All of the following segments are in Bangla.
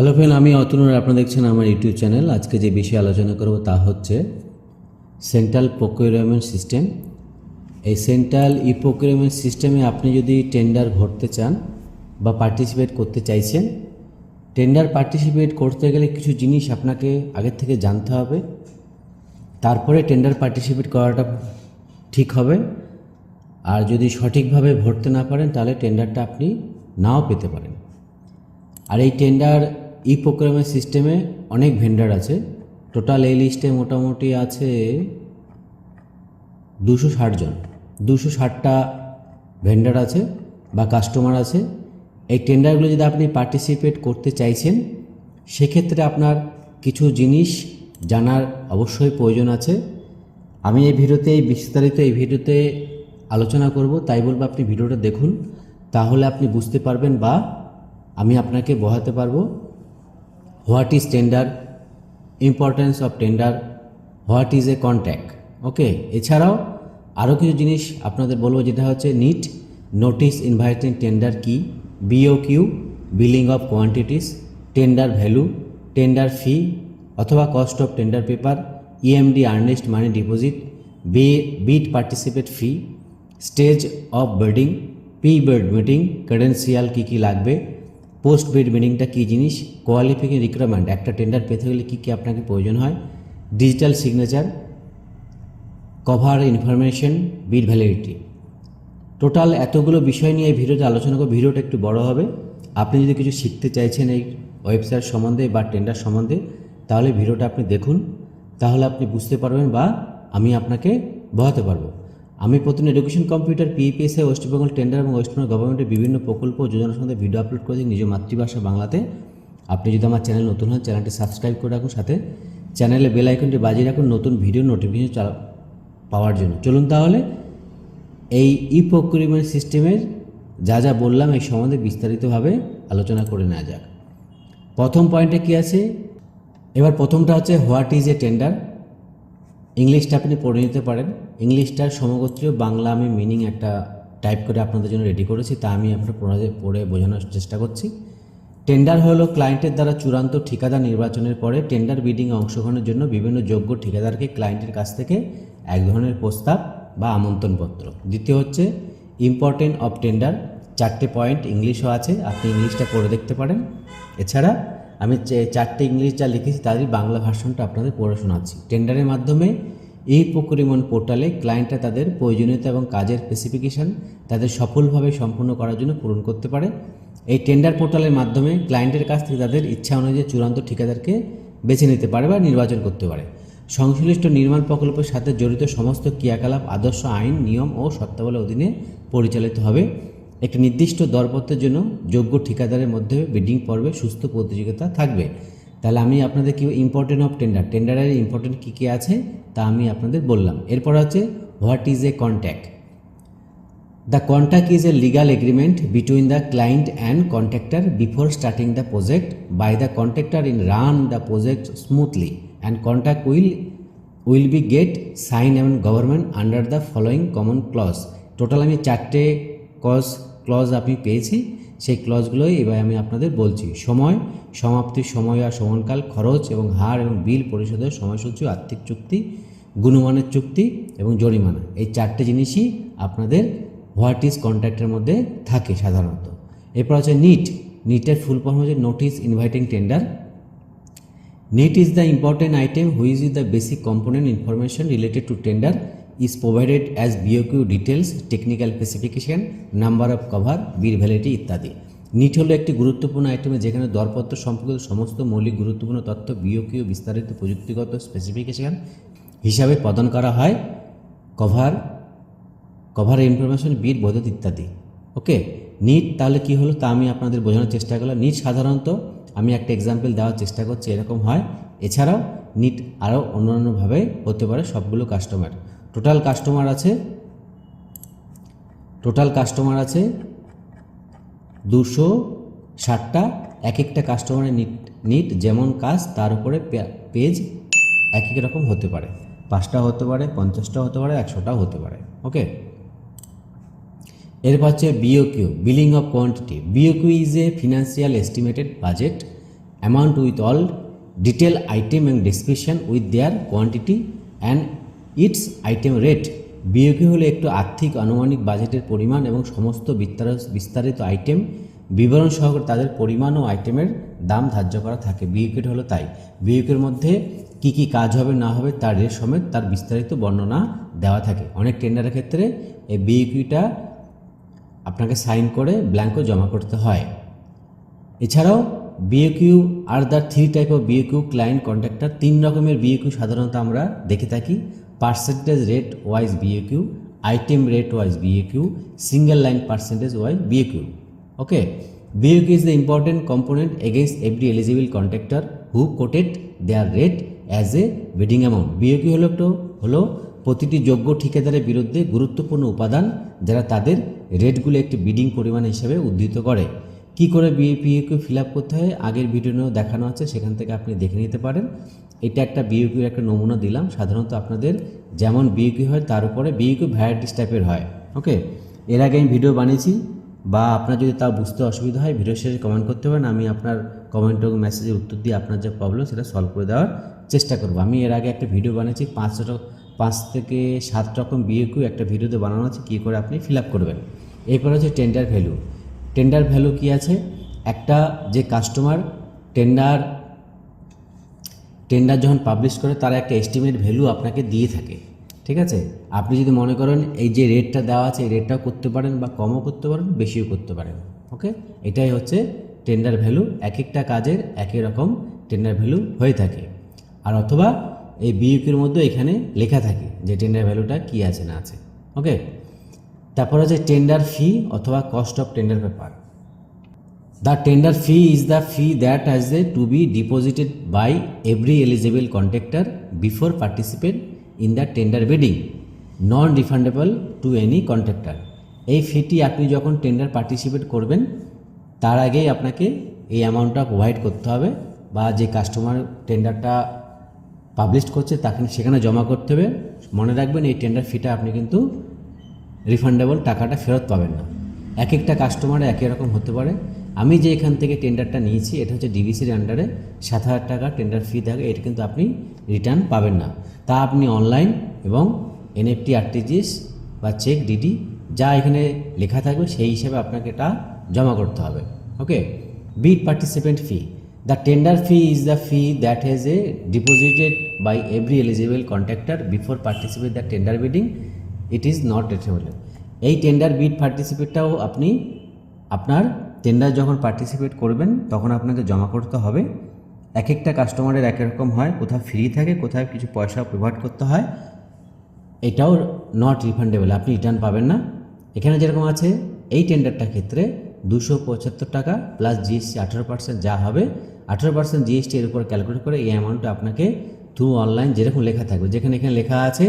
হ্যালো ফ্রেন্ড আমি অতনুর আপনারা দেখছেন আমার ইউটিউব চ্যানেল আজকে যে বিষয়ে আলোচনা করব তা হচ্ছে সেন্ট্রাল প্রোকিউরমেন্ট সিস্টেম এই সেন্ট্রাল ই প্রোকিউরমেন্ট সিস্টেমে আপনি যদি টেন্ডার ভরতে চান বা পার্টিসিপেট করতে চাইছেন টেন্ডার পার্টিসিপেট করতে গেলে কিছু জিনিস আপনাকে আগের থেকে জানতে হবে। তারপরে টেন্ডার পার্টিসিপেট করাটা ঠিক হবে। আর যদি সঠিকভাবে ভরতে না পারেন, তাহলে টেন্ডারটা আপনি নাও পেতে পারেন। আর এই টেন্ডার ই প্রোগ্রামের সিস্টেমে অনেক ভেন্ডার আছে। টোটাল এই লিস্টে মোটামুটি আছে দুশো ষাট জন। দুশো ষাটটা ভেন্ডার আছে বা কাস্টমার আছে। এই টেন্ডারগুলো যদি আপনি পার্টিসিপেট করতে চাইছেন, সেক্ষেত্রে আপনার কিছু জিনিস জানার অবশ্যই প্রয়োজন আছে। আমি এই ভিডিওতে, এই বিস্তারিত এই ভিডিওতে আলোচনা করব, তাই বলব আপনি ভিডিওটা দেখুন, তাহলে আপনি বুঝতে পারবেন বা আমি আপনাকে বোঝাতে পারব। What is tender, importance of tender, what is a contact, okay? এছাড়াও আরও কিছু জিনিস আপনাদের বলব, যেটা হচ্ছে নিট, নোটিস ইনভাইটিং টেন্ডার কি B O Q billing of quantities, tender value, tender fee, অথবা cost of tender paper EMD earnest money deposit, B, bid participate fee, stage of building pre build meeting credential কী কী লাগবে পোস্ট বিড মিটিংটা কী জিনিস? কোয়ালিফিকেশন রিকোয়ারমেন্ট একটা টেন্ডার পেতে গেলে কী কী আপনাকে প্রয়োজন হয়? Digital signature cover information bid validity total এতগুলো বিষয় নিয়ে এই ভিডিওতে আলোচনা করব, ভিডিওটা একটু বড় হবে। আপনি যদি কিছু শিখতে চাইছেন এই ওয়েবসাইট সম্বন্ধে বা টেন্ডার সম্বন্ধে, তাহলে ভিডিওটা আপনি দেখুন। তাহলে আপনি বুঝতে পারবেন বা আমি আপনাকে বোঝাতে পারব। আমি প্রথম education computer PEPSA west Bengal tender এবং ওয়েস্ট বেঙ্গল গভর্নমেন্টের বিভিন্ন প্রকল্প ও যোজনার সম্বন্ধে ভিডিও আপলোড করেছি নিজ মাতৃভাষা বাংলাতে। আপনি যদি আমার চ্যানেল নতুন হন চ্যানেলটি সাবস্ক্রাইব করে রাখুন সাথে। চ্যানেলে বেল আইকনটি বাজিয়ে রাখুন নতুন ভিডিও নোটিফিকেশন পাওয়ার জন্য। চলুন তাহলে, এই ই প্রক্রিমেন্ট সিস্টেমের যা যা বললাম, এই সম্বন্ধে বিস্তারিতভাবে আলোচনা করে নেওয়া যাক। প্রথম পয়েন্টে কী আছে? এবার প্রথমটা হচ্ছে হোয়াট ইজ এ টেন্ডার ইংলিশটা আপনি পড়ে নিতে পারেন। ইংলিশটার সমগোত্রীয়, বাংলা আমি মিনিং একটা টাইপ করে আপনাদের জন্য রেডি করেছি, তা আমি আপনার পড়ে পড়ে বোঝানোর চেষ্টা করছি। টেন্ডার হলো ক্লায়েন্টের দ্বারা চূড়ান্ত ঠিকাদার নির্বাচনের পরে টেন্ডার বিডিংয়ে অংশগ্রহণের জন্য বিভিন্ন যোগ্য ঠিকাদারকে ক্লায়েন্টের কাছ থেকে এক ধরনের প্রস্তাব বা আমন্ত্রণপত্র। দ্বিতীয় হচ্ছে ইম্পর্টেন্ট অফ টেন্ডার চারটে পয়েন্ট ইংলিশও আছে, আপনি ইংলিশটা পড়ে দেখতে পারেন। এছাড়া, আমি চারটে ইংলিশ যা লিখেছি, তারই বাংলা ভার্সনটা আপনাদের পড়ে শোনাচ্ছি। টেন্ডারের মাধ্যমে এই প্রক্রিমন পোর্টালে ক্লায়েন্টরা তাদের প্রয়োজনীয়তা এবং কাজের স্পেসিফিকেশন তাদের সফলভাবে সম্পূর্ণ করার জন্য পূরণ করতে পারে। এই টেন্ডার পোর্টালের মাধ্যমে ক্লায়েন্টের কাছ থেকে তাদের ইচ্ছা অনুযায়ী চূড়ান্ত ঠিকাদারকে বেছে নিতে পারে বা নির্বাচন করতে পারে। সংশ্লিষ্ট নির্মাণ প্রকল্পের সাথে জড়িত সমস্ত ক্রিয়াকলাপ, আদর্শ আইন, নিয়ম ও সত্তাবলের অধীনে পরিচালিত হবে। একটি নির্দিষ্ট দরপত্রের জন্য যোগ্য ঠিকাদারের মধ্যে বিডিং পর্বে সুস্থ প্রতিযোগিতা থাকবে। তাহলে আমি আপনাদের কী ইম্পর্টেন্ট অফ টেন্ডার টেন্ডারের ইম্পর্টেন্ট কী কী আছে? তা আমি আপনাদের বললাম। এরপর আছে what is a contact the contact is a legal agreement between the client and contactor before starting the project by the contactor in run the project smoothly and contact will will be get sign এমন government under the following common clause total আমি চারটে কজ ক্লজ আপনি পেয়েছি। সেই ক্লজগুলোই এবার আমি আপনাদের বলছি। সময় সমাপ্তির সময় আর সমানকাল খরচ এবং হার এবং বিল পরিশোধের সময়সূচি, আর্থিক চুক্তি, গুণমানের চুক্তি এবং জরিমানা। এই চারটে জিনিসই আপনাদের হোয়াট ইজ কন্ট্রাক্টের মধ্যে থাকে সাধারণত। এরপর হচ্ছে নিট নিটের ফুল ফর্ম হচ্ছে notice inviting tender NIT is the important item which is the basic component information related to tender is provided as BOQ details, technical specification, number of cover, bid validity ইত্যাদি। নিট হলো একটি গুরুত্বপূর্ণ আইটেম যেখানে দরপত্র সম্পর্কিত সমস্ত মৌলিক গুরুত্বপূর্ণ তথ্য বিওকিউ বিস্তারিত প্রযুক্তিগত স্পেসিফিকেশন হিসাবে প্রদান করা হয় কভার কভার ইনফরমেশন বিট বোধত ইত্যাদি। ওকে নিট তাহলে কি হলো? তা আমি আপনাদের বোঝানোর চেষ্টা করলাম। নিট সাধারণত আমি একটা এক্সাম্পল দেওয়ার চেষ্টা করছি এরকম হয়। এছাড়াও নিট আরও অন্যান্যভাবে হতে পারে সবগুলো কাস্টমার টোটাল কাস্টমার আছে টোটাল কাস্টমার আছে দুশো ষাটটা এক একটা কাস্টমারের নিট নিট যেমন কাজ, তার উপরে পেজ এক এক রকম হতে পারে। পাঁচটা হতে পারে, পঞ্চাশটা হতে পারে, একশোটাও হতে পারে ওকে এরপর হচ্ছে BOQ billing of quantity BOQ is a financial estimated budget amount with all detail item and description with their quantity and its item rate. বিয়োগী হলো একটু আর্থিক, আনুমানিক বাজেটের পরিমাণ এবং সমস্ত বিস্তার- বিস্তারিত আইটেম বিবরণ সহকারে তাদের পরিমাণ ও আইটেমের দাম ধার্য করা থাকে। বিউকেট হলো তাই। বিউকের মধ্যে কি কি কাজ হবে, না হবে তার রেট সমেত তার বিস্তারিত বর্ণনা দেওয়া থাকে। অনেক টেন্ডারের ক্ষেত্রে এই বিউকিটা আপনাকে সাইন করে ব্ল্যাঙ্কও জমা করতে হয়। এছাড়াও BOQ are the three type of BOQ client contractor তিন রকমের বিএকিউ সাধারণত আমরা দেখে থাকি। Percentage rate wise BOQ item rate wise BOQ single line percentage wise BOQ okay BOQ is the important component against every eligible contractor who quoted their rate as a bidding amount BOQ হলো একটু, হলো প্রতিটি যোগ্য ঠিকাদারের বিরুদ্ধে গুরুত্বপূর্ণ উপাদান যারা তাদের রেটগুলো একটি বিডিং পরিমাণ হিসেবে উদ্ধৃত করে। কি করে বিএপিইউকে ফিল আপ করতে হয়, আগের ভিডিও দেখানো আছে, সেখান থেকে আপনি দেখে নিতে পারেন। এটা একটা বিএকিউর একটা নমুনা দিলাম, সাধারণত আপনাদের যেমন বিএকিউ হয়, তার উপরে বিএকিউ ভ্যারাইটিস টাইপের হয় ওকে এর আগে আমি ভিডিও বানিয়েছি, বা আপনার যদি তাও বুঝতে অসুবিধা হয় ভিডিও শেষে কমেন্ট করতে পারেন, আমি আপনার কমেন্ট এবং মেসেজের উত্তর দিয়ে আপনার যে প্রবলেম সেটা সলভ করে দেওয়ার চেষ্টা করব। আমি এর আগে একটা ভিডিও বানিয়েছি, পাঁচ পাঁচ থেকে সাত রকম বিএকিউ একটা ভিডিওতে বানানো আছে, কী করে আপনি ফিল আপ করবেন। এরপর হচ্ছে টেন্ডার ভ্যালু টেন্ডার ভ্যালু কি আছে? একটা যে কাস্টমার টেন্ডার টেন্ডার যখন পাবলিশ করে, তারা একটা এস্টিমেট ভ্যালু আপনাকে দিয়ে থাকে। ঠিক আছে? আপনি যদি মনে করেন এই যে রেটটা দেওয়া আছে, এই রেটটাও করতে পারেন বা কমও করতে পারেন, বেশিও করতে পারেন। ওকে এটাই হচ্ছে টেন্ডার ভ্যালু এক একটা কাজের একই রকম টেন্ডার ভ্যালু হয়ে থাকে। আর অথবা এই বিইউকির মধ্যে এখানে লেখা থাকে যে টেন্ডার ভ্যালুটা কী আছে না আছে। ওকে তারপর হচ্ছে টেন্ডার ফি অথবা cost of tender paper the tender fee is the fee that has a to be deposited by every eligible contractor before participate in the tender bidding, non-refundable to any contractor. এই ফিটি আপনি যখন টেন্ডার পার্টিসিপেট করবেন তার আগেই আপনাকে এই অ্যামাউন্টটা প্রোভাইড করতে হবে বা যে কাস্টমার টেন্ডারটা পাবলিশ করছে তাকে সেখানে জমা করতে হবে মনে রাখবেন এই টেন্ডার ফিটা আপনি কিন্তু রিফান্ডেবল টাকাটা ফেরত পাবেন না। এক একটা কাস্টমারে একই রকম হতে পারে। আমি যে এখান থেকে টেন্ডারটা নিয়েছি, এটা হচ্ছে ডিবিসির আন্ডারে সাত হাজার টাকা টেন্ডার ফি থাকে, এটা কিন্তু আপনি রিটার্ন পাবেন না। তা আপনি অনলাইন এবং এনএফটি আরটিজিএস বা চেক ডিডি যা এখানে লেখা থাকবে, সেই হিসাবে আপনাকে এটা জমা করতে হবে। Okay bid participant fee the tender fee is the fee that has a deposited by every eligible contractor before participate the tender bidding it is not rateable এই টেন্ডার বিড পার্টিসিপেটটাও আপনি আপনার টেন্ডার যখন পার্টিসিপেট করবেন, তখন আপনাকে জমা করতে হবে। এক একটা কাস্টমারের এক রকম হয়, কোথাও ফ্রি থাকে কোথায় কিছু পয়সা প্রোভাইড করতে হয়। এটাও নট রিফান্ডেবল আপনি রিটার্ন পাবেন না। এখানে যেরকম আছে, এই টেন্ডারটার ক্ষেত্রে দুশো পঁচাত্তর টাকা প্লাস জিএসটি আঠেরো পার্সেন্ট যা হবে, আঠেরো পার্সেন্ট জিএসটি এর উপর ক্যালকুলেট করে এই অ্যামাউন্টটা আপনাকে থ্রু অনলাইন যেরকম লেখা থাকবে, যেখানে এখানে লেখা আছে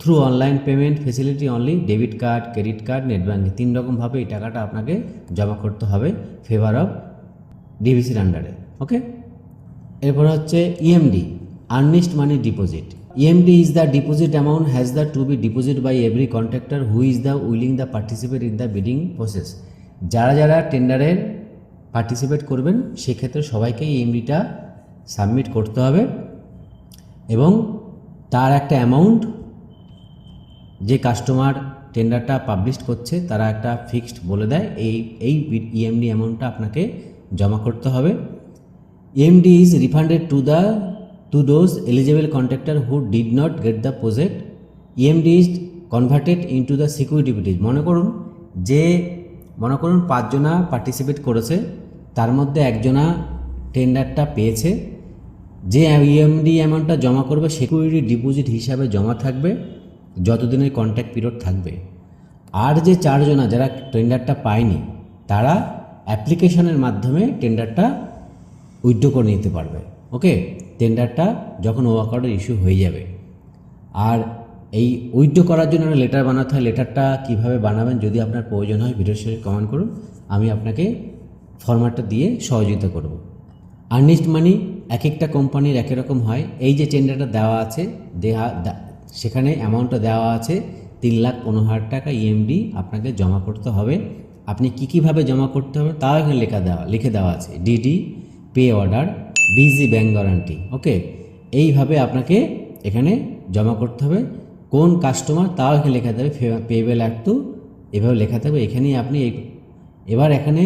through online payment facility only debit card credit card net banking তিন রকমভাবে এই টাকাটা আপনাকে জমা করতে হবে ফেভার অফ ডিভিসির আন্ডারে ওকে এরপর হচ্ছে E EMD earnest money deposit EMD is the deposit amount has the to be deposit by every contractor who is the willing the participate in the bidding process যারা যারা টেন্ডারের পার্টিসিপেট করবেন, সেক্ষেত্রে সবাইকে ইএমডিটা সাবমিট করতে হবে এবং তার একটা অ্যামাউন্ট যে কাস্টমার টেন্ডারটা পাবলিশ করছে, তারা একটা ফিক্সড বলে দেয়, এই এই ইএমডি অ্যামাউন্টটা আপনাকে জমা করতে হবে EMD is refunded to the, to those eligible contractor who did not get the project. EMD is converted into the security bids. মনে করুন যে, মনে করুন পাঁচজনা পার্টিসিপেট করেছে, তার মধ্যে একজনা টেন্ডারটা পেয়েছে যে ইএমডি অ্যামাউন্টটা জমা করবে সিকিউরিটি ডিপোজিট হিসাবে জমা থাকবে যতদিনের কন্ট্যাক্ট পিরিয়ড থাকবে, আর যে চারজনা যারা টেন্ডারটা পায়নি, তারা অ্যাপ্লিকেশনের মাধ্যমে টেন্ডারটা উইথড্র করে নিতে পারবে ওকে টেন্ডারটা যখন ওয়াক অর্ডার ইস্যু হয়ে যাবে। আর এই উইথড্র করার জন্য একটা লেটার বানাতে হয় লেটারটা কীভাবে বানাবেন যদি আপনার প্রয়োজন হয় ভিডিও শেষে কমেন্ট করুন, আমি আপনাকে ফরম্যাটটা দিয়ে সহযোগিতা করব। আর্নিস্ট মানি এক একটা কোম্পানির একই রকম হয়। এই যে টেন্ডারটা দেওয়া আছে দেহা সেখানে অ্যামাউন্টটা দেওয়া আছে তিন লাখ পনেরো হাজার টাকা ইএমডি আপনাকে জমা করতে হবে। আপনি কী কীভাবে জমা করতে হবে তাও এখানে লেখা দেওয়া লিখে দেওয়া আছে। DD pay order BG bank guarantee okay এইভাবে আপনাকে এখানে জমা করতে হবে। কোন কাস্টমার তাও এখানে লেখা থাকবে পেবেল অ্যাট টু এভাবে লেখা থাকবে। এখানেই আপনি এবার এখানে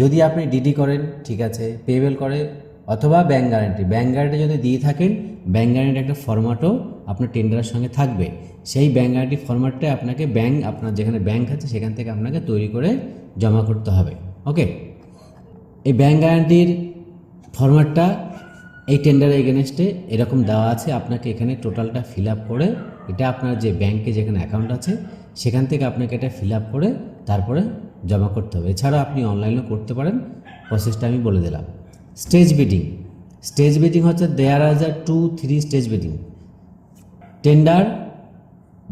যদি আপনি ডিডি করেন, ঠিক আছে পেবেল করে অথবা ব্যাঙ্ক গ্যারান্টি ব্যাঙ্ক গ্যারান্টি যদি দিয়ে থাকেন ব্যাঙ্ক গ্যারান্টি একটা ফরম্যাটও আপনার টেন্ডারের সঙ্গে থাকবে। সেই ব্যাঙ্ক গ্যারান্টি ফরম্যাটটা আপনাকে ব্যাঙ্ক আপনার যেখানে ব্যাঙ্ক আছে সেখান থেকে আপনাকে তৈরি করে জমা করতে হবে। ওকে এই ব্যাঙ্ক গ্যারান্টির ফরম্যাটটা এই টেন্ডারের এগেনস্টে এরকম দেওয়া আছে। আপনাকে এখানে টোটালটা ফিল আপ করে এটা আপনার যে ব্যাংকে যেখানে অ্যাকাউন্ট আছে, সেখান থেকে আপনাকে এটা ফিল আপ করে তারপরে জমা করতে হবে। এছাড়া আপনি অনলাইনেও করতে পারেন। প্রসেসটা আমি বলে দিলাম। স্টেজ বিডিং স্টেজ বিডিং হচ্ছে there is a two three stage bidding tender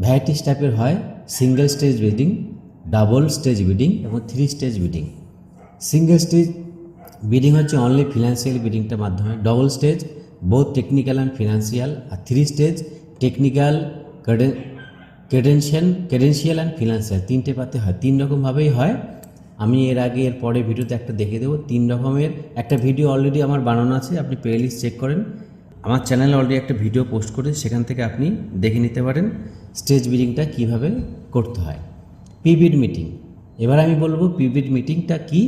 varieties টাইপের হয়, single stage bidding double stage bidding এবং three stage bidding single stage bidding হচ্ছে অনলি ফিনান্সিয়াল বিডিংটার মাধ্যমে। Double stage both technical and financial R three stage technical credential credential and financial তিনটে পাতে হয়, তিন রকমভাবেই হয়। আমি এর আগে, এর পরে ভিডিওতে একটা দেখে দেবো। তিন রকমের একটা ভিডিও অলরেডি আমার বানানো আছে, আপনি প্লেলিস্ট চেক করেন। আমার চ্যানেলে অলরেডি একটা ভিডিও পোস্ট করে সেখান থেকে আপনি দেখে নিতে পারেন স্টেজ বিডিংটা কীভাবে করতে হয়। পিবিড মিটিং এবার আমি বলব পিবিড মিটিংটা কী?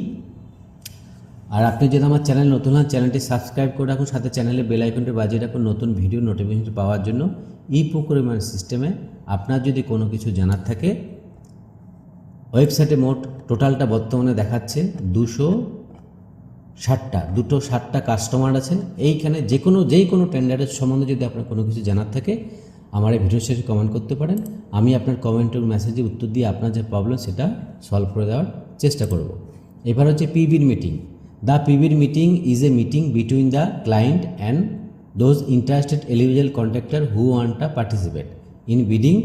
আর আপনি যদি আমার চ্যানেল নতুন হন চ্যানেলটি সাবস্ক্রাইব করে রাখুন, সাথে চ্যানেলে বেল আইকনটি বাজিয়ে রাখুন নতুন ভিডিও নোটিফিকেশন পাওয়ার জন্য। ই প্রোক্রিমেন্ট সিস্টেমে আপনার যদি কোনো কিছু জানার থাকে ওয়েবসাইটে মোট টোটালটা বর্তমানে দেখাচ্ছে দুশো ষাটটা দুটো ষাটটা কাস্টমার আছেন এইখানে যে কোনো যেই কোনো টেন্ডারের সম্বন্ধে যদি আপনার কোনো কিছু জানার থাকে, আমার এই ভিডিও শেষে কমেন্ট করতে পারেন। আমি আপনার কমেন্টের মেসেজে উত্তর দিয়ে আপনার যে প্রবলেম সেটা সলভ করে দেওয়ার চেষ্টা করব। এবার হচ্ছে prebid meeting the prebid meeting is a meeting between the client and those interested eligible contractor who want to participate in bidding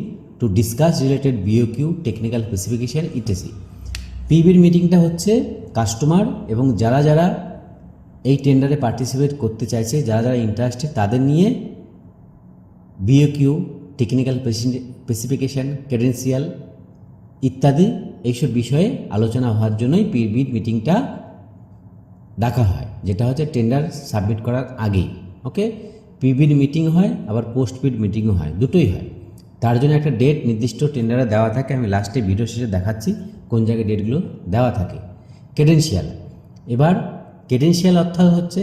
to discuss related BOQ technical specification etc prebid মিটিংটা হচ্ছে কাস্টমার এবং যারা যারা এই টেন্ডারে পার্টিসিপেট করতে চাইছে, যারা যারা ইন্টারেস্টেড তাদের নিয়ে বিওকিউ টেকনিক্যাল স্পেসিফিকেশান ক্রেডেন্সিয়াল ইত্যাদি এইসব বিষয়ে আলোচনা হওয়ার জন্যই পিবির মিটিংটা ডাকা হয়, যেটা হচ্ছে টেন্ডার সাবমিট করার আগেই ওকে পিবির মিটিং হয়, আবার পোস্ট পিড মিটিংও হয়, দুটোই হয়। তার জন্য একটা ডেট নির্দিষ্ট টেন্ডারে দেওয়া থাকে। আমি লাস্টে ভিডিও শেষে দেখাচ্ছি কোন জায়গায় ডেটগুলো দেওয়া থাকে। ক্রেডেন্সিয়াল এবার ক্রেডেন্সিয়াল অর্থাৎ হচ্ছে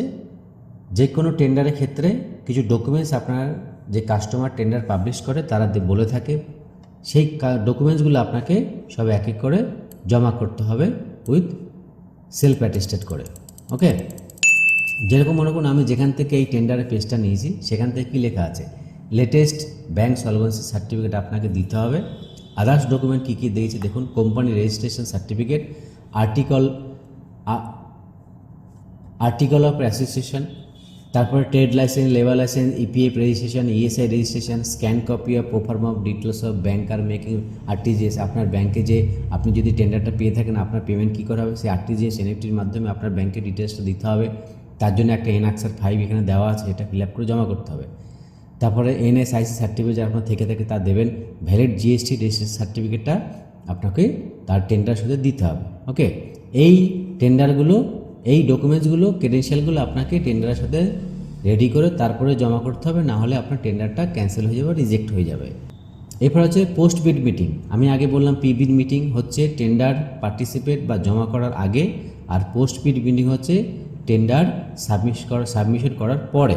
যে কোনো টেন্ডারের ক্ষেত্রে কিছু ডকুমেন্টস আপনার যে কাস্টমার টেন্ডার পাবলিশ করে, তারা বলে থাকে, সেই ডকুমেন্টসগুলো আপনাকে সব এক এক করে জমা করতে হবে উইথ সেলফ অ্যাটেস্টেড করে। ওকে যেরকম মনে করুন, আমি যেখান থেকে এই টেন্ডারের পেজটা নিয়েছি, সেখান থেকে কী লেখা আছে? লেটেস্ট ব্যাংক সলভেন্সি সার্টিফিকেট আপনাকে দিতে হবে। আদার্স ডকুমেন্ট কী কী দিয়েছে দেখুন company registration certificate article article of association তারপরে trade licence labour licence EPF registration ESI registration scan copy of proforma of details of bank R making RTGS আপনার ব্যাংকে যে আপনি যদি টেন্ডারটা পেয়ে থাকেন, আপনার পেমেন্ট কী করা হবে? সেই আরটিজিএস এনএফটির মাধ্যমে আপনার ব্যাংকের ডিটেলসটা দিতে হবে। তার জন্য একটা এনআক্সার ফাইভ এখানে দেওয়া আছে, এটা ফিল আপ করে জমা করতে হবে। তারপরে এনএসআইসি সার্টিফিকেট যারা আপনার থেকে থাকে তা দেবেন ভ্যালিড জিএসটি রেজিস্ট্রেশন সার্টিফিকেটটা আপনাকে তার টেন্ডার সাথে দিতে হবে ওকে এই টেন্ডারগুলো এই ডকুমেন্টসগুলো ক্রেডেন্সিয়ালগুলো আপনাকে টেন্ডারের সাথে রেডি করে তারপরে জমা করতে হবে, না হলে আপনার টেন্ডারটা ক্যান্সেল হয়ে যাবে রিজেক্ট হয়ে যাবে। এরপর হচ্ছে পোস্ট বিড মিটিং আমি আগে বললাম পি বিড মিটিং হচ্ছে টেন্ডার পার্টিসিপেট বা জমা করার আগে, আর পোস্ট বিড মিটিং হচ্ছে টেন্ডার সাবমিশ করা সাবমিশন করার পরে।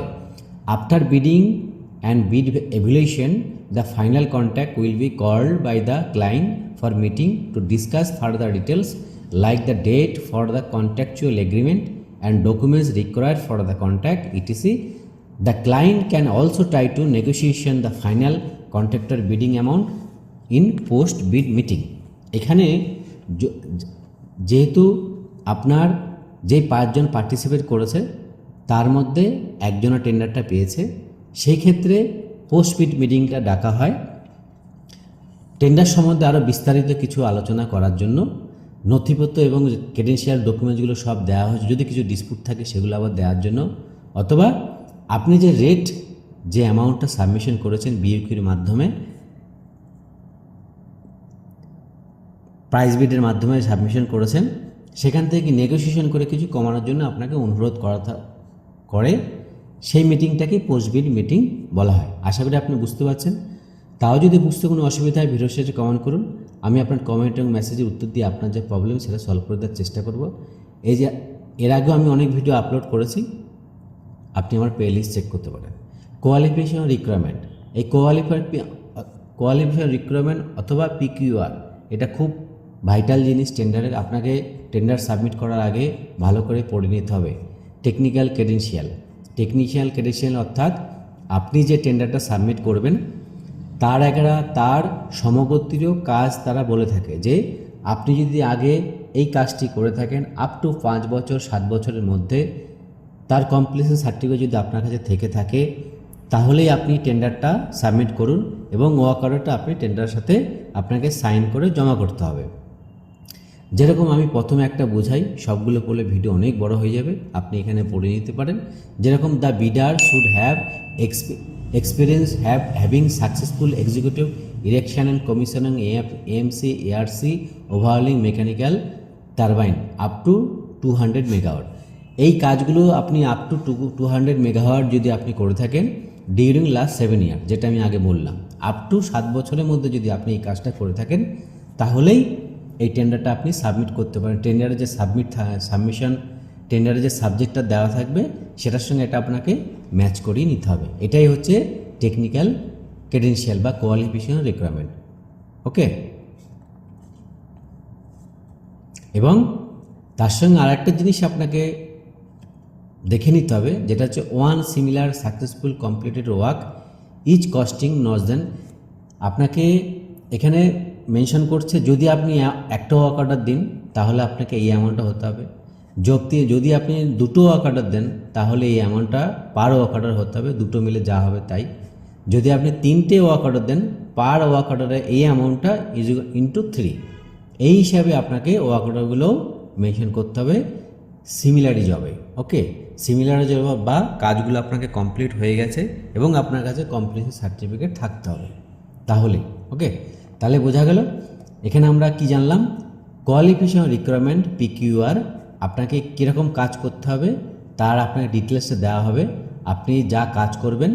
After bidding and bid evaluation the final contact will be called by the client for meeting to discuss further details like the date for the contractual agreement and documents required for the contract etc the client can also try to negotiation the final contractor bidding amount in post bid meeting এখানে যেহেতু আপনার যে পাঁচজন পার্টিসিপেট করেছে তার মধ্যে একজনের টেন্ডারটা পেয়েছে সেই ক্ষেত্রে পোস্ট বিড মিটিংটা ডাকা হয়। টেন্ডার সম্বন্ধে আরও বিস্তারিত কিছু আলোচনা করার জন্য। নথিপত্র এবং ক্রেডেন্সিয়াল ডকুমেন্টসগুলো সব দেওয়া হয়েছে। যদি কিছু ডিসপুট থাকে সেগুলো আবার দেওয়ার জন্য। অথবা আপনি যে রেট যে অ্যামাউন্টটা সাবমিশন করেছেন বিইউকির মাধ্যমে প্রাইস বিডের মাধ্যমে সাবমিশন করেছেন, সেখান থেকে নেগোসিয়েশন করে কিছু কমানোর জন্য আপনাকে অনুরোধ করা করে সেই মিটিংটাকেই পোস্টবিড মিটিং বলা হয়। আশা করি আপনি বুঝতে পারছেন। তাও যদি বুঝতে কোনো অসুবিধা হয়, ভিডিও শেষে কমেন্ট করুন। আমি আপনার কমেন্ট এবং মেসেজের উত্তর দিয়ে আপনার যে প্রবলেম সেটা সলভ করে দেওয়ার চেষ্টা করব। এই যে, এর আগেও আমি অনেক ভিডিও আপলোড করেছি। আপনি আমার প্লে লিস্ট চেক করতে পারেন। কোয়ালিফিকেশন রিকোয়ারমেন্ট এই কোয়ালিফাইড কোয়ালিফিকেশন রিকোয়ারমেন্ট অথবা পিকিউআর এটা খুব ভাইটাল জিনিস। টেন্ডারের আপনাকে টেন্ডার সাবমিট করার আগে ভালো করে পড়ে নিতে হবে। টেকনিক্যাল ক্রেডেন্সিয়াল টেকনিশিয়াল ক্রেডেন্সিয়াল অর্থাৎ আপনি যে টেন্ডারটা সাবমিট করবেন, তার একটা তার সমগোত্রীয় কাজ তারা বলে থাকে যে, আপনি যদি আগে এই কাজটি করে থাকেন আপ টু পাঁচ বছর, সাত বছরের মধ্যে, তার কমপ্লিশন সার্টিফিকেট যদি আপনার কাছে থেকে থাকে, তাহলেই আপনি টেন্ডারটা সাবমিট করুন এবং ওয়াক অর্ডারটা আপনি টেন্ডারের সাথে আপনাকে সাইন করে জমা করতে হবে। যেরকম আমি প্রথমে একটা বোঝাই, সবগুলো পড়লে ভিডিও অনেক বড় হয়ে যাবে, আপনি এখানে পড়ে নিতে পারেন। যেরকম the bidder should have experience have, having successful executive erection and commissioning AMC ARC overhauling mechanical turbine up to two hundred megawatt. এই কাজগুলো আপনি up to two two hundred megawatt যদি আপনি করে থাকেন ডিউরিং লাস্ট সেভেন ইয়ার, যেটা আমি আগে বললাম। আপ টু সাত বছরের মধ্যে যদি আপনি এই কাজটা করে থাকেন, তাহলেই এই টেন্ডারটা আপনি সাবমিট করতে পারেন। টেন্ডারে যে সাবমিট সাবমিশন টেন্ডারে যে সাবজেক্টটা দেওয়া থাকবে, সেটার সঙ্গে এটা আপনাকে ম্যাচ করিয়ে নিতে হবে। এটাই হচ্ছে টেকনিক্যাল ক্রেডেন্সিয়াল বা কোয়ালিফিকেশন রিকোয়ারমেন্ট ওকে এবং তার সঙ্গে আরেকটা জিনিস আপনাকে দেখে নিতে হবে, যেটা হচ্ছে one similar successful completed work each costing নজ দেন আপনাকে এখানে মেনশন করছে, যদি আপনি একটা ওয়ার্ক অর্ডার দিন, তাহলে আপনাকে এই অ্যামাউন্টটা হতে হবে। যদি যদি আপনি দুটো ওয়ার্ক অর্ডার দেন, তাহলে এই অ্যামাউন্টটা পার ওয়ার্ক অর্ডার হতে হবে, দুটো মিলে যা হবে তাই। যদি আপনি তিনটে ওয়ার্ক অর্ডার দেন পার ওয়ার্ক অর্ডারে এই অ্যামাউন্টটা ইজ ইন্টু থ্রি এই হিসাবে আপনাকে ওয়ার্ক অর্ডারগুলো মেনশন করতে হবে সিমিলারি জবে ওকে সিমিলারি জব বা কাজগুলো আপনাকে কমপ্লিট হয়ে গেছে এবং আপনার কাছে কমপ্লিশন সার্টিফিকেট থাকতে হবে। তাহলে ওকে তাহলে বোঝা গেল? এখানে আমরা কি জানলাম? কোয়ালিফিকেশন রিকোয়ারমেন্ট পিকিউআর আপনাকে কীরকম কাজ করতে হবে, তার আপনাকে ডিটেলসে দেওয়া হবে। আপনি যা কাজ করবেন,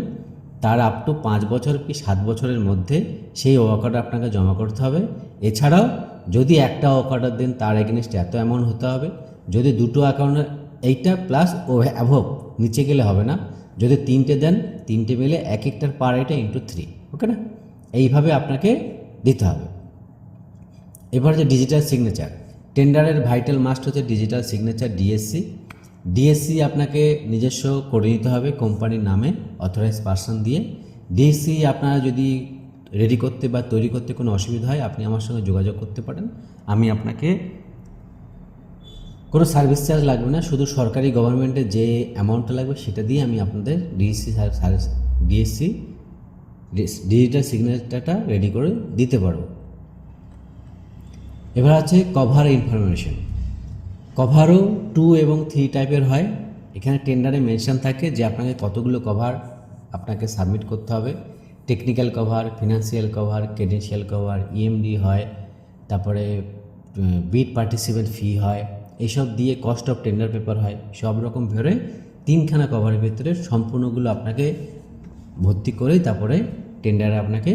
তার আপ টু পাঁচ বছর কি সাত বছরের মধ্যে সেই ওয়ার্ক আপনাকে জমা করতে হবে। এছাড়াও, যদি একটা ওয়ার্ক অর্ডার দেন, তার এগেনস্ট এত অ্যামাউন্ট হতে হবে। যদি দুটো অ্যাকাউন্টে এইটা প্লাস ও অ্যাভোভ নিচে গেলে হবে না। যদি তিনটে দেন, তিনটে মিলে এক একটার পার এটা ইন্টু থ্রি ওকে না? এইভাবে আপনাকে দিতে হবে। এবার যে ডিজিটাল সিগনেচার টেন্ডারের ভাইটাল মাস্ট হচ্ছে ডিজিটাল সিগনেচার ডিএসসি ডিএসসি আপনাকে নিজস্ব করে নিতে হবে কোম্পানির নামে অথরাইজ পার্সন দিয়ে। ডিএসসি আপনারা যদি রেডি করতে বা তৈরি করতে কোনো অসুবিধা হয়, আপনি আমার সঙ্গে যোগাযোগ করতে পারেন। আমি আপনাকে কোনো সার্ভিস চার্জ লাগবে না, শুধু সরকারি গভর্নমেন্টের যে অ্যামাউন্টটা লাগবে সেটা দিয়ে আমি আপনাদের ডিএসসি ডিএসসি ডিজিটাল সিগনেচারটা রেডি করে দিতে পারব এবার আছে কভার ইনফরমেশন কভারও টু এবং থ্রি টাইপের হয়। এখানে টেন্ডারে মেনশন থাকে যে আপনাকে কতগুলো কভার আপনাকে সাবমিট করতে হবে। Technical cover financial cover credential cover EMD হয়। তারপরে বিট পার্টিসিপেন্ট ফি হয়। এইসব দিয়ে কস্ট অফ টেন্ডার পেপার হয়। সব রকম ভেবে তিনখানা কভারের ভিতরে সম্পূর্ণগুলো আপনাকে ভর্তি করে তারপরে টেন্ডারে আপনাকে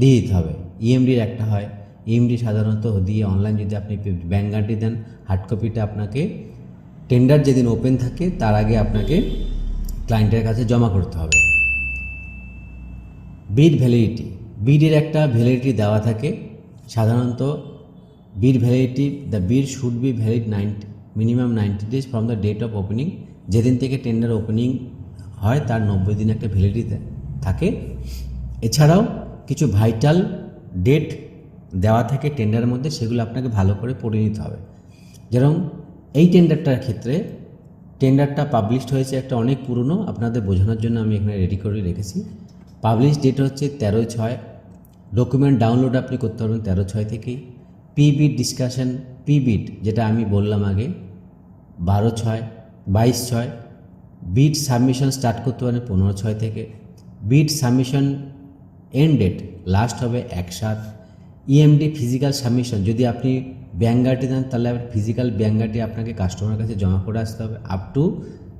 দিয়ে দিতে হবে। ইএমডির একটা হয়। ইএমডি সাধারণত দিয়ে অনলাইন যদি আপনি ব্যাঙ্ক গার্ডি দেন হার্ড কপিটা আপনাকে টেন্ডার যেদিন ওপেন থাকে, তার আগে আপনাকে ক্লায়েন্টের কাছে জমা করতে হবে। বিড ভ্যালিডিটি বিডের একটা ভ্যালিডিটি দেওয়া থাকে। সাধারণত bid validity the bid should be valid ninety minimum ninety days from the date of opening যেদিন থেকে টেন্ডার ওপেনিং হয় তার নব্বই দিন একটা ভ্যালিডিটি থাকে। এছাড়াও কিছু ভাইটাল ডেট দেওয়া থাকে টেন্ডারের মধ্যে, সেগুলো আপনাকে ভালো করে পড়ে নিতে হবে। যেরকম এই টেন্ডারটার ক্ষেত্রে টেন্ডারটা পাবলিশড হয়েছে একটা অনেক পুরনো, আপনাদের বোঝানোর জন্য আমি এখানে রেডি করে রেখেছি। পাবলিশ ডেট হচ্ছে তেরো ছয়। ডকুমেন্ট ডাউনলোড আপনি করতে পারবেন তেরো ছয় থেকেই। পিবিট ডিসকাশন পিবিট যেটা আমি বললাম আগে, বারো ছয়, বাইশ ছয় বিট সাবমিশন স্টার্ট করতে পারেন পনেরো ছয় থেকে। Bid submission end date last হবে এক সাত। ইএমডি ফিজিক্যাল সাবমিশন যদি আপনি ব্যাঙ্গাটি দেন, তাহলে ফিজিক্যাল ব্যাঙ্গাটি আপনাকে কাস্টমারের কাছে জমা করে আসতে হবে। আপ টু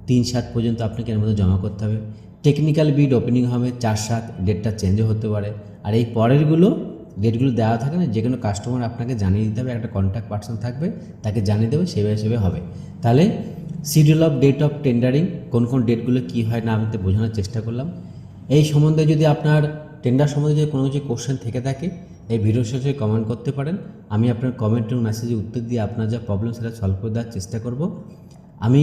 তিন সাত পর্যন্ত আপনাকে এর মধ্যে জমা করতে হবে। টেকনিক্যাল বিড ওপেনিং হবে চার সাত ডেটটা চেঞ্জও হতে পারে। আর এই পরেরগুলো ডেটগুলো দেওয়া থাকে না যে কোনো কাস্টমার আপনাকে জানিয়ে দিতে হবে, একটা কন্ট্যাক্ট পার্সন থাকবে, তাকে জানিয়ে দেবে, সেভাবে হিসেবে হবে। তাহলে schedule of date of tendering কোন কোন ডেটগুলো কী হয় না আমি তো বোঝানোর চেষ্টা করলাম। এই সম্বন্ধে যদি আপনার টেন্ডার সম্বন্ধে যদি কোনো কিছু কোশ্চেন থেকে থাকে, এই ভিডিও শেষে কমেন্ট করতে পারেন। আমি আপনার কমেন্ট এবং মেসেজে উত্তর দিয়ে আপনার যা প্রবলেম সেটা সলভ করে দেওয়ার চেষ্টা করব। আমি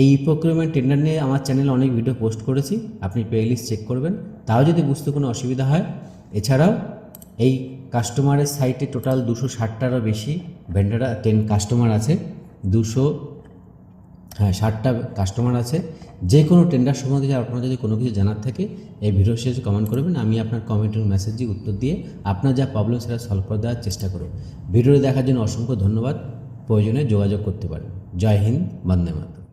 এই প্রক্রিয়ামেন্ট টেন্ডার নিয়ে আমার চ্যানেলে অনেক ভিডিও পোস্ট করেছি, আপনি প্লেলিস্ট চেক করবেন। তাও যদি বুঝতে কোনো অসুবিধা হয়, এছাড়াও এই কাস্টমারের সাইটে টোটাল দুশো ষাটটারও বেশি ভেন্ডার টেন কাস্টমার আছে। দুশো হ্যাঁ ষাটটা কাস্টমার আছে। যে কোনো টেন্ডার সম্বন্ধে আপনার যদি কোনো কিছু জানার থাকে, এই ভিডিও শেষে কমেন্ট করবেন। আমি আপনার কমেন্ট এবং মেসেজে উত্তর দিয়ে আপনার যা প্রবলেম সেটা সলভ করে দেওয়ার চেষ্টা করব। ভিডিওটি দেখার জন্য অসংখ্য ধন্যবাদ। প্রয়োজনে যোগাযোগ করতে পারেন। জয় হিন্দ, বন্দে মাতরম।